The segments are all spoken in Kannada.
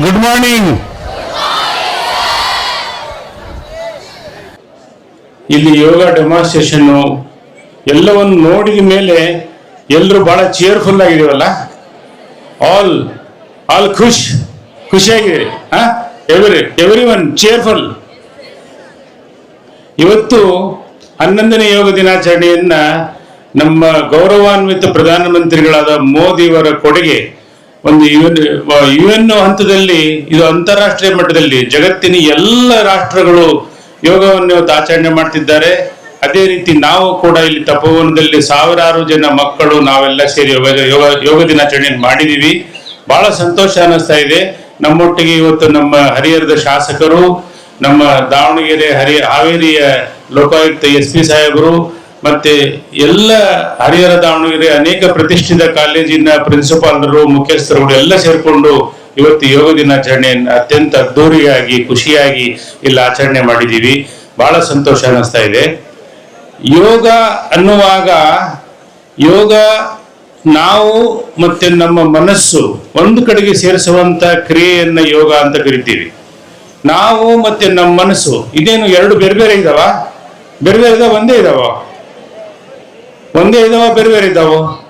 ಗುಡ್ ಮಾರ್ನಿಂಗ್ ಇಲ್ಲಿ ಯೋಗ ಡೆಮಾನ್ಸ್ಟ್ರೇಷನ್ ಎಲ್ಲವನ್ನು ನೋಡಿದ ಮೇಲೆ ಎಲ್ಲರೂ ಬಹಳ ಚೇರ್ಫುಲ್ ಆಗಿದೀವಲ್ಲ ಆಲ್ ಆಲ್ ಖುಷ್, ಖುಷಿಯಾಗಿದ್ದೀರಿ, ಹಾ? ಎವರಿ ಎವ್ರಿ ಒನ್ ಚೇರ್ಫುಲ್ ಇವತ್ತು ಹನ್ನೊಂದನೇ ಯೋಗ ದಿನಾಚರಣೆಯನ್ನ ನಮ್ಮ ಗೌರವಾನ್ವಿತ ಪ್ರಧಾನಮಂತ್ರಿಗಳಾದ ಮೋದಿಯವರ ಕೊಡುಗೆ ಒಂದು ಯುಎನ್ ಯುಎನ್ ಹಂತದಲ್ಲಿ, ಇದು ಅಂತಾರಾಷ್ಟ್ರೀಯ ಮಟ್ಟದಲ್ಲಿ, ಜಗತ್ತಿನ ಎಲ್ಲ ರಾಷ್ಟ್ರಗಳು ಯೋಗವನ್ನು ಇವತ್ತು ಆಚರಣೆ ಮಾಡ್ತಿದ್ದಾರೆ. ಅದೇ ರೀತಿ ನಾವು ಕೂಡ ಇಲ್ಲಿ ತಪೋವನದಲ್ಲಿ ಸಾವಿರಾರು ಜನ ಮಕ್ಕಳು, ನಾವೆಲ್ಲ ಸೇರಿ ಯೋಗ ಯೋಗ ಯೋಗ ದಿನಾಚರಣೆ ಮಾಡಿದೀವಿ. ಬಹಳ ಸಂತೋಷ ಅನ್ನಿಸ್ತಾ ಇದೆ. ನಮ್ಮೊಟ್ಟಿಗೆ ಇವತ್ತು ನಮ್ಮ ಹರಿಹರದ ಶಾಸಕರು, ನಮ್ಮ ದಾವಣಗೆರೆ ಹರಿ, ಹಾವೇರಿಯ ಲೋಕಾಯುಕ್ತ ಎಸ್ ಪಿ ಸಾಹೇಬರು ಮತ್ತೆ ಎಲ್ಲ ಹರಿಹರ ದಾವಣಗೆರೆ ಅನೇಕ ಪ್ರತಿಷ್ಠಿತ ಕಾಲೇಜಿನ ಪ್ರಿನ್ಸಿಪಾಲರು ಮುಖ್ಯಸ್ಥರುಗಳು ಎಲ್ಲ ಸೇರಿಕೊಂಡು ಇವತ್ತು ಯೋಗ ದಿನಾಚರಣೆಯನ್ನು ಅತ್ಯಂತ ಅದ್ದೂರಿಯಾಗಿ, ಖುಷಿಯಾಗಿ ಇಲ್ಲಿ ಆಚರಣೆ ಮಾಡಿದ್ದೀವಿ. ಬಹಳ ಸಂತೋಷ ಅನ್ನಿಸ್ತಾ ಇದೆ. ಯೋಗ ಅನ್ನುವಾಗ ಯೋಗ ನಾವು ಮತ್ತೆ ನಮ್ಮ ಮನಸ್ಸು ಒಂದು ಕಡೆಗೆ ಸೇರಿಸುವಂತ ಕ್ರಿಯೆಯನ್ನ ಯೋಗ ಅಂತ ಕರಿತೀವಿ. ನಾವು ಮತ್ತೆ ನಮ್ಮ ಮನಸ್ಸು, ಇದೇನು ಎರಡು ಬೇರೆ ಬೇರೆ ಇದಾವ? ಬೇರೆ ಬೇರೆ ಇದಾವ? ಒಂದೇ ಇದಾವ? ಒಂದೇ ಇದಾವ, ಬೇರೆ ಬೇರೆ ಇದಾವ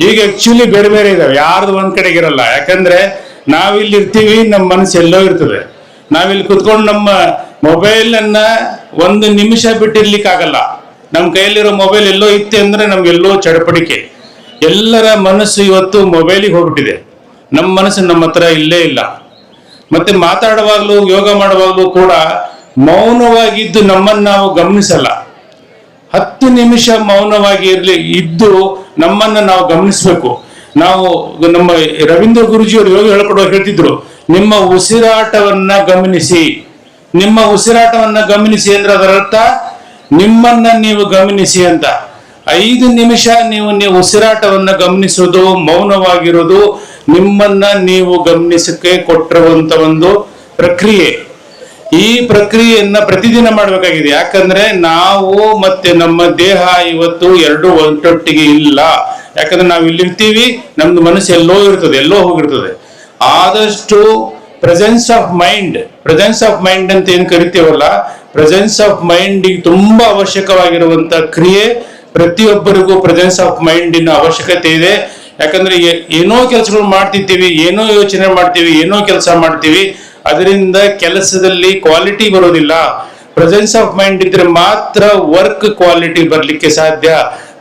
ಈಗ ಆಕ್ಚುಲಿ ಬೇರೆ ಬೇರೆ ಇದಾವೆ ಯಾರ್ದು ಒಂದ್ ಕಡೆಗೆ ಇರಲ್ಲ. ಯಾಕಂದ್ರೆ ನಾವಿಲ್ಲಿ ಇರ್ತೀವಿ ನಮ್ಮ ಮನಸ್ಸು ಎಲ್ಲೋ ಇರ್ತದೆ. ನಾವಿಲ್ಲಿ ಕುತ್ಕೊಂಡು ನಮ್ಮ ಮೊಬೈಲ್ ಅನ್ನ ಒಂದು ನಿಮಿಷ ಬಿಟ್ಟಿರ್ಲಿಕ್ಕೆ ಆಗಲ್ಲ ನಮ್ಮ ಕೈಯಲ್ಲಿರೋ ಮೊಬೈಲ್ ಎಲ್ಲೋ ಇತ್ತೆ ಅಂದ್ರೆ ನಮ್ಗೆಲ್ಲೋ ಚಡಪಡಿಕೆ. ಎಲ್ಲರ ಮನಸ್ಸು ಇವತ್ತು ಮೊಬೈಲಿಗೆ ಹೋಗ್ಬಿಟ್ಟಿದೆ. ನಮ್ಮ ಮನಸ್ಸು ನಮ್ಮ ಹತ್ರ ಇಲ್ಲೇ ಇಲ್ಲ. ಮತ್ತೆ ಮಾತಾಡುವಾಗ್ಲೂ, ಯೋಗ ಮಾಡುವಾಗ್ಲೂ ಕೂಡ ಮೌನವಾಗಿದ್ದು ನಮ್ಮನ್ನು ನಾವು ಗಮನಿಸಲ್ಲ. ಹತ್ತು ನಿಮಿಷ ಮೌನವಾಗಿ ಇರಲಿ, ಇದ್ದು ನಮ್ಮನ್ನ ನಾವು ಗಮನಿಸಬೇಕು. ನಾವು ನಮ್ಮ ರವೀಂದ್ರ ಗುರುಜಿಯವರು ಯೋಗ ಹೇಳ್ಕೊಡುವಾಗ ಹೇಳ್ತಿದ್ರು, ನಿಮ್ಮ ಉಸಿರಾಟವನ್ನ ಗಮನಿಸಿ. ನಿಮ್ಮ ಉಸಿರಾಟವನ್ನ ಗಮನಿಸಿ ಅಂದ್ರೆ ಅದರ ಅರ್ಥ, ನಿಮ್ಮನ್ನ ನೀವು ಗಮನಿಸಿ ಅಂತ. ಐದು ನಿಮಿಷ ನೀವು ನೀವು ಉಸಿರಾಟವನ್ನ ಗಮನಿಸೋದು, ಮೌನವಾಗಿರೋದು, ನಿಮ್ಮನ್ನ ನೀವು ಗಮನಿಸಕ್ಕೆ ಕೊಟ್ಟಿರುವಂತ ಒಂದು ಪ್ರಕ್ರಿಯೆ. ಈ ಪ್ರಕ್ರಿಯೆಯನ್ನ ಪ್ರತಿದಿನ ಮಾಡಬೇಕಾಗಿದೆ. ಯಾಕಂದ್ರೆ ನಾವು ಮತ್ತೆ ನಮ್ಮ ದೇಹ ಇವತ್ತು ಎರಡು ಒಂದೊಟ್ಟಿಗೆ ಇಲ್ಲ. ಯಾಕಂದ್ರೆ ನಾವು ಇಲ್ಲಿರ್ತೀವಿ, ನಮ್ದು ಮನಸ್ಸು ಎಲ್ಲೋ ಇರ್ತದೆ, ಎಲ್ಲೋ ಹೋಗಿರ್ತದೆ. ಆದಷ್ಟು presence of mind presence of mind ಅಂತ ಏನ್ ಕರಿತೀವಲ್ಲ ಪ್ರೆಸೆನ್ಸ್ ಆಫ್ ಮೈಂಡ್ ತುಂಬಾ ಅವಶ್ಯಕವಾಗಿರುವಂತ ಕ್ರಿಯೆ ಪ್ರತಿಯೊಬ್ಬರಿಗೂ ಪ್ರೆಸೆನ್ಸ್ ಆಫ್ ಮೈಂಡಿನ ಅವಶ್ಯಕತೆ ಇದೆ. ಯಾಕಂದ್ರೆ ಏನೋ ಕೆಲಸಗಳು ಮಾಡ್ತಿರ್ತೀವಿ, ಏನೋ ಯೋಚನೆ ಮಾಡ್ತೀವಿ, ಏನೋ ಕೆಲಸ ಮಾಡ್ತೀವಿ ಅದರಿಂದ ಕೆಲಸದಲ್ಲಿ ಕ್ವಾಲಿಟಿ ಬರೋದಿಲ್ಲ. ಪ್ರೆಸೆನ್ಸ್ ಆಫ್ ಮೈಂಡ್ ಇದ್ರೆ ಮಾತ್ರ ವರ್ಕ್ ಕ್ವಾಲಿಟಿ ಬರ್ಲಿಕ್ಕೆ ಸಾಧ್ಯ.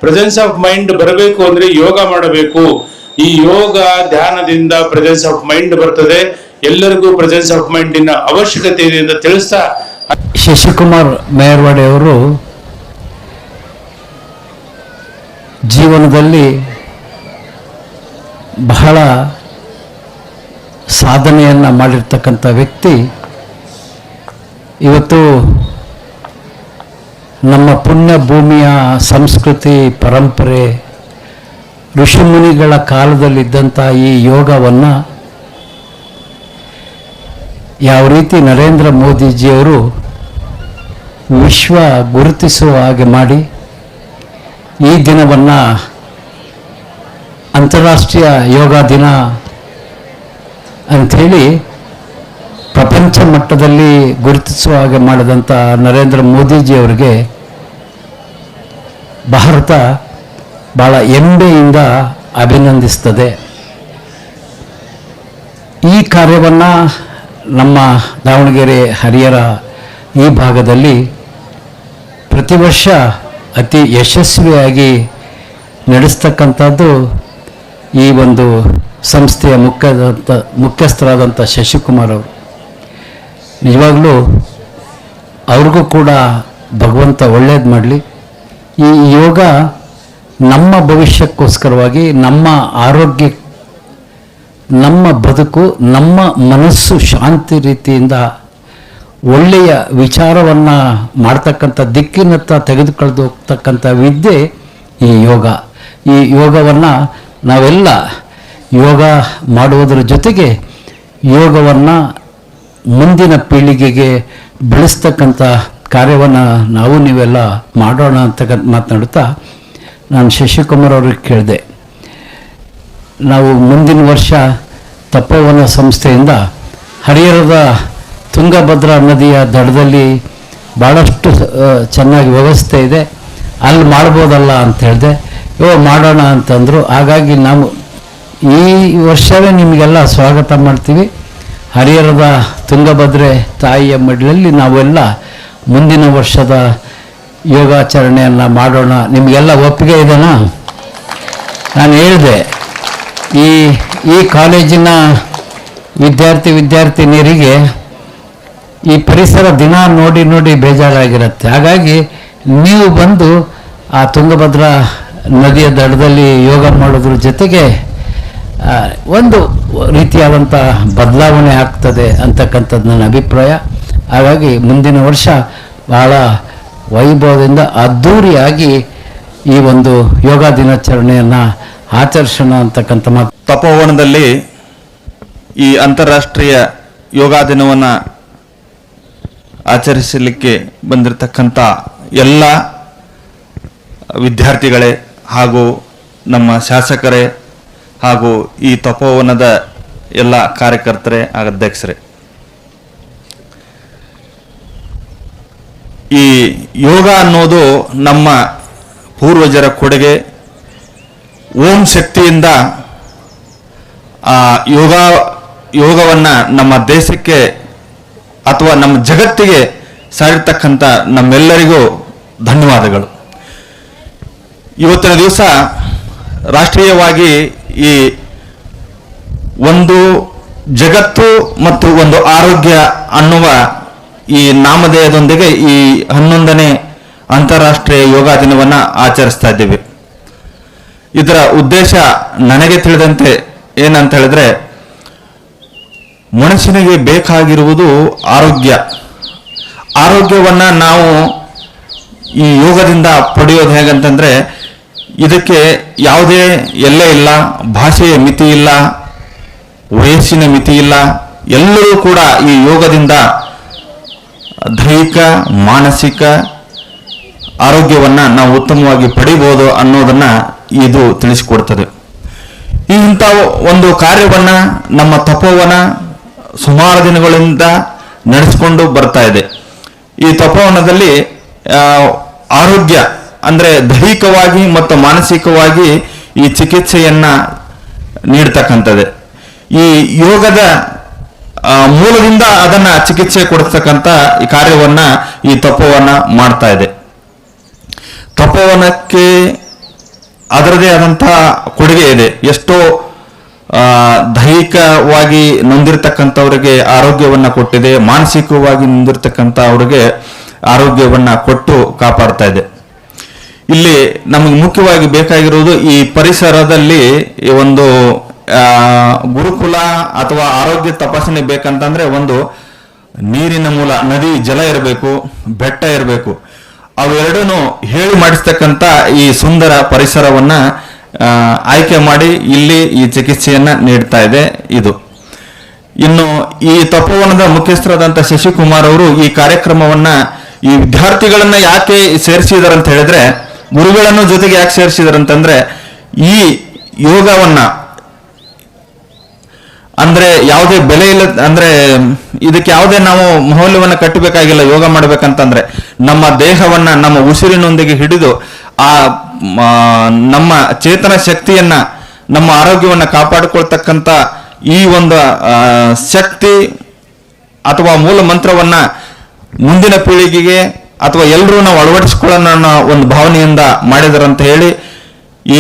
ಪ್ರೆಸೆನ್ಸ್ ಆಫ್ ಮೈಂಡ್ ಬರಬೇಕು ಅಂದ್ರೆ ಯೋಗ ಮಾಡಬೇಕು. ಈ ಯೋಗ ಧ್ಯಾನದಿಂದ ಪ್ರೆಸೆನ್ಸ್ ಆಫ್ ಮೈಂಡ್ ಬರ್ತದೆ. ಎಲ್ಲರಿಗೂ ಪ್ರೆಸೆನ್ಸ್ ಆಫ್ ಮೈಂಡಿನ ಅವಶ್ಯಕತೆ ಇದೆ ಅಂತ ತಿಳಿಸ್ತಾ. ಶಶಿಕುಮಾರ್ ಮೇರ್ವಾಡೆ ಅವರು ಜೀವನದಲ್ಲಿ ಬಹಳ ಸಾಧನೆಯನ್ನು ಮಾಡಿರ್ತಕ್ಕಂಥ ವ್ಯಕ್ತಿ ಇವತ್ತು ನಮ್ಮ ಪುಣ್ಯ ಭೂಮಿಯ ಸಂಸ್ಕೃತಿ ಪರಂಪರೆ ಋಷಿಮುನಿಗಳ ಕಾಲದಲ್ಲಿದ್ದಂಥ ಈ ಯೋಗವನ್ನು ಯಾವ ರೀತಿ ನರೇಂದ್ರ ಮೋದಿಜಿಯವರು ವಿಶ್ವ ಗುರುತಿಸುವ ಹಾಗೆ ಮಾಡಿ ಈ ದಿನವನ್ನು ಅಂತಾರಾಷ್ಟ್ರೀಯ ಯೋಗ ದಿನ ಅಂಥೇಳಿ ಪ್ರಪಂಚ ಮಟ್ಟದಲ್ಲಿ ಗುರುತಿಸುವ ಹಾಗೆ ಮಾಡಿದಂಥ ನರೇಂದ್ರ ಮೋದಿಜಿಯವರಿಗೆ ಭಾರತ ಭಾಳ ಹೆಮ್ಮೆಯಿಂದ ಅಭಿನಂದಿಸ್ತದೆ. ಈ ಕಾರ್ಯವನ್ನು ನಮ್ಮ ದಾವಣಗೆರೆ ಹರಿಯರ ಈ ಭಾಗದಲ್ಲಿ ಪ್ರತಿ ವರ್ಷ ಅತಿ ಯಶಸ್ವಿಯಾಗಿ ನಡೆಸ್ತಕ್ಕಂಥದ್ದು ಈ ಒಂದು ಸಂಸ್ಥೆಯ ಮುಖ್ಯದಂಥ ಮುಖ್ಯಸ್ಥರಾದಂಥ ಶಶಿಕುಮಾರ್ ಅವರು. ನಿಜವಾಗಲೂ ಅವ್ರಿಗೂ ಕೂಡ ಭಗವಂತ ಒಳ್ಳೇದು ಮಾಡಲಿ. ಈ ಯೋಗ ನಮ್ಮ ಭವಿಷ್ಯಕ್ಕೋಸ್ಕರವಾಗಿ, ನಮ್ಮ ಆರೋಗ್ಯ, ನಮ್ಮ ಬದುಕು, ನಮ್ಮ ಮನಸ್ಸು ಶಾಂತಿ ರೀತಿಯಿಂದ ಒಳ್ಳೆಯ ವಿಚಾರವನ್ನು ಮಾಡ್ತಕ್ಕಂಥ ದಿಕ್ಕಿನತ್ತ ತೆಗೆದುಕೊಳ್ದು ಹೋಗ್ತಕ್ಕಂಥ ವಿದ್ಯೆ ಈ ಯೋಗ. ಈ ಯೋಗವನ್ನು ನಾವೆಲ್ಲ ಯೋಗ ಮಾಡುವುದರ ಜೊತೆಗೆ ಯೋಗವನ್ನು ಮುಂದಿನ ಪೀಳಿಗೆಗೆ ಬೆಳೆಸ್ತಕ್ಕಂಥ ಕಾರ್ಯವನ್ನು ನಾವು ನೀವೆಲ್ಲ ಮಾಡೋಣ ಅಂತಕ್ಕಂಥ ಮಾತನಾಡುತ್ತಾ ನಾನು ಶಶಿಕುಮಾರ್ ಅವ್ರಿಗೆ ಕೇಳಿದೆ. ನಾವು ಮುಂದಿನ ವರ್ಷ ತಪೋವನ ಸಂಸ್ಥೆಯಿಂದ ಹರಿಹರದ ತುಂಗಭದ್ರಾ ನದಿಯ ದಡದಲ್ಲಿ ಭಾಳಷ್ಟು ಚೆನ್ನಾಗಿ ವ್ಯವಸ್ಥೆ ಇದೆ. ಅಲ್ಲಿ ಮಾಡ್ಬೋದಲ್ಲ ಅಂತ ಹೇಳಿದೆ. ಯೋ ಮಾಡೋಣ ಅಂತಂದರು. ಹಾಗಾಗಿ ನಾವು ಈ ವರ್ಷವೇ ನಿಮಗೆಲ್ಲ ಸ್ವಾಗತ ಮಾಡ್ತೀವಿ. ಹರಿಹರದ ತುಂಗಭದ್ರೆ ತಾಯಿಯ ಮಡಿಲಲ್ಲಿ ನಾವೆಲ್ಲ ಮುಂದಿನ ವರ್ಷದ ಯೋಗಾಚರಣೆಯನ್ನು ಮಾಡೋಣ. ನಿಮಗೆಲ್ಲ ಒಪ್ಪಿಗೆ ಇದೆನಾ? ನಾನು ಹೇಳಿದೆ, ಈ ಈ ಕಾಲೇಜಿನ ವಿದ್ಯಾರ್ಥಿ ವಿದ್ಯಾರ್ಥಿನಿಯರಿಗೆ ಈ ಪರಿಸರ ದಿನ ನೋಡಿ ನೋಡಿ ಬೇಜಾರಾಗಿರುತ್ತೆ. ಹಾಗಾಗಿ ನೀವು ಬಂದು ಆ ತುಂಗಭದ್ರಾ ನದಿಯ ದಡದಲ್ಲಿ ಯೋಗ ಮಾಡೋದ್ರ ಜೊತೆಗೆ ಒಂದು ರೀತಿಯಾದಂಥ ಬದಲಾವಣೆ ಆಗ್ತದೆ ಅಂತಕ್ಕಂಥದ್ದು ನನ್ನ ಅಭಿಪ್ರಾಯ. ಹಾಗಾಗಿ ಮುಂದಿನ ವರ್ಷ ಬಹಳ ವೈಭವದಿಂದ ಅದ್ಧೂರಿಯಾಗಿ ಈ ಒಂದು ಯೋಗ ದಿನಾಚರಣೆಯನ್ನು ಆಚರಿಸೋಣ ಅಂತಕ್ಕಂಥ ಮಾತು. ತಪೋವನದಲ್ಲಿ ಈ ಅಂತಾರಾಷ್ಟ್ರೀಯ ಯೋಗ ದಿನವನ್ನು ಆಚರಿಸಲಿಕ್ಕೆ ಬಂದಿರತಕ್ಕಂಥ ಎಲ್ಲ ವಿದ್ಯಾರ್ಥಿಗಳೇ ಹಾಗೂ ನಮ್ಮ ಶಾಸಕರೇ ಹಾಗೂ ಈ ತಪೋವನದ ಎಲ್ಲ ಕಾರ್ಯಕರ್ತರೇ, ಅಧ್ಯಕ್ಷರೇ. ಈ ಯೋಗ ಅನ್ನೋದು ನಮ್ಮ ಪೂರ್ವಜರ ಕೊಡುಗೆ. ಓಂ ಶಕ್ತಿಯಿಂದ ಆ ಯೋಗ, ಯೋಗವನ್ನು ನಮ್ಮ ದೇಶಕ್ಕೆ ಅಥವಾ ನಮ್ಮ ಜಗತ್ತಿಗೆ ಸಾರಿರ್ತಕ್ಕಂಥ ನಮ್ಮೆಲ್ಲರಿಗೂ ಧನ್ಯವಾದಗಳು. ಇವತ್ತಿನ ದಿವಸ ರಾಷ್ಟ್ರೀಯವಾಗಿ ಈ ಒಂದು ಜಗತ್ತು ಮತ್ತು ಒಂದು ಆರೋಗ್ಯ ಅನ್ನುವ ಈ ನಾಮಧೇಯದೊಂದಿಗೆ ಈ ಹನ್ನೊಂದನೇ ಅಂತಾರಾಷ್ಟ್ರೀಯ ಯೋಗ ದಿನವನ್ನು ಆಚರಿಸ್ತಾ ಇದ್ದೀವಿ. ಇದರ ಉದ್ದೇಶ ನನಗೆ ತಿಳಿದಂತೆ ಏನಂತ ಹೇಳಿದ್ರೆ, ಮನುಷ್ಯನಿಗೆ ಬೇಕಾಗಿರುವುದು ಆರೋಗ್ಯ. ಆರೋಗ್ಯವನ್ನ ನಾವು ಈ ಯೋಗದಿಂದ ಪಡೆಯೋದು ಹೇಗಂತಂದ್ರೆ ಇದಕ್ಕೆ ಯಾವುದೇ ಎಲ್ಲ ಇಲ್ಲ, ಭಾಷೆಯ ಮಿತಿ ಇಲ್ಲ, ವಯಸ್ಸಿನ ಮಿತಿ ಇಲ್ಲ, ಎಲ್ಲರೂ ಕೂಡ ಈ ಯೋಗದಿಂದ ದೈಹಿಕ, ಮಾನಸಿಕ ಆರೋಗ್ಯವನ್ನು ನಾವು ಉತ್ತಮವಾಗಿ ಪಡಿಬೋದು ಅನ್ನೋದನ್ನ ಇದು ತಿಳಿಸಿಕೊಡ್ತದೆ. ಈ ಇಂಥ ಒಂದು ಕಾರ್ಯವನ್ನ, ನಮ್ಮ ತಪೋವನ ಸುಮಾರು ದಿನಗಳಿಂದ ನಡೆಸಿಕೊಂಡು ಬರ್ತಾ ಇದೆ. ಈ ತಪೋವನದಲ್ಲಿ ಆರೋಗ್ಯ ಅಂದ್ರೆ ದೈಹಿಕವಾಗಿ ಮತ್ತು ಮಾನಸಿಕವಾಗಿ ಈ ಚಿಕಿತ್ಸೆಯನ್ನ ನೀಡ್ತಕ್ಕಂಥದ್ದು. ಈ ಯೋಗದ ಮೂಲದಿಂದ ಅದನ್ನ ಚಿಕಿತ್ಸೆ ಕೊಡ್ತಕ್ಕಂಥ ಈ ಕಾರ್ಯವನ್ನ ಈ ತಪೋವನ ಮಾಡ್ತಾ ಇದೆ ತಪೋವನಕ್ಕೆ ಅದರದೇ ಆದಂತಹ ಕೊಡುಗೆ ಇದೆ. ಎಷ್ಟೋ ದೈಹಿಕವಾಗಿ ನೊಂದಿರ್ತಕ್ಕಂಥವ್ರಿಗೆ ಆರೋಗ್ಯವನ್ನ ಕೊಟ್ಟಿದೆ, ಮಾನಸಿಕವಾಗಿ ನೊಂದಿರ್ತಕ್ಕಂಥ ಅವ್ರಿಗೆ ಆರೋಗ್ಯವನ್ನ ಕೊಟ್ಟು ಕಾಪಾಡ್ತಾ ಇದೆ ಇಲ್ಲಿ ನಮಗೆ ಮುಖ್ಯವಾಗಿ ಬೇಕಾಗಿರುವುದು ಈ ಪರಿಸರದಲ್ಲಿ ಈ ಒಂದು ಗುರುಕುಲ ಅಥವಾ ಆರೋಗ್ಯ ತಪಾಸಣೆ ಬೇಕಂತಂದ್ರೆ ಒಂದು ನೀರಿನ ಮೂಲ, ನದಿ, ಜಲ ಇರಬೇಕು, ಬೆಟ್ಟ ಇರಬೇಕು. ಅವೆರಡನ್ನು ಹೇಳಿ ಮಾಡಿಸ್ತಕ್ಕಂಥ ಈ ಸುಂದರ ಪರಿಸರವನ್ನ ಆಯ್ಕೆ ಮಾಡಿ ಇಲ್ಲಿ ಈ ಚಿಕಿತ್ಸೆಯನ್ನ ನೀಡ್ತಾ ಇದೆ ಇದು. ಇನ್ನು ಈ ತಪೋವನದ ಮುಖ್ಯಸ್ಥರಾದಂಥ ಶಶಿಕುಮಾರ್ ಅವರು ಈ ಕಾರ್ಯಕ್ರಮವನ್ನ ಈ ವಿದ್ಯಾರ್ಥಿಗಳನ್ನ ಯಾಕೆ ಸೇರಿಸಿದಾರೆ ಅಂತ ಹೇಳಿದ್ರೆ ಗುರುಗಳನ್ನು ಜೊತೆಗೆ ಯಾಕೆ ಸೇರಿಸಿದ್ರು ಅಂತಂದ್ರೆ ಈ ಯೋಗವನ್ನ ಅಂದ್ರೆ ಯಾವುದೇ ಬೆಲೆ ಇಲ್ಲ, ಅಂದ್ರೆ ಇದಕ್ಕೆ ಯಾವುದೇ ನಾವು ಮೌಲ್ಯವನ್ನ ಕಟ್ಟಬೇಕಾಗಿಲ್ಲ, ಯೋಗ ಮಾಡ್ಬೇಕಂತಂದ್ರೆ, ನಮ್ಮ ದೇಹವನ್ನ, ನಮ್ಮ ಉಸಿರಿನೊಂದಿಗೆ ಹಿಡಿದು ಆ ನಮ್ಮ ಚೇತನ ಶಕ್ತಿಯನ್ನ, ನಮ್ಮ ಆರೋಗ್ಯವನ್ನ ಕಾಪಾಡಿಕೊಳ್ತಕ್ಕಂಥ ಈ ಒಂದು ಶಕ್ತಿ ಅಥವಾ ಮೂಲ ಮಂತ್ರವನ್ನ ಮುಂದಿನ ಪೀಳಿಗೆಗೆ ಅಥವಾ ಎಲ್ಲರೂ ನಾವು ಅಳವಡಿಸಿಕೊಳ್ಳೋಣ ಅನ್ನೋ ಒಂದು ಭಾವನೆಯಿಂದ ಮಾಡಿದಾರಂತ ಹೇಳಿ ಈ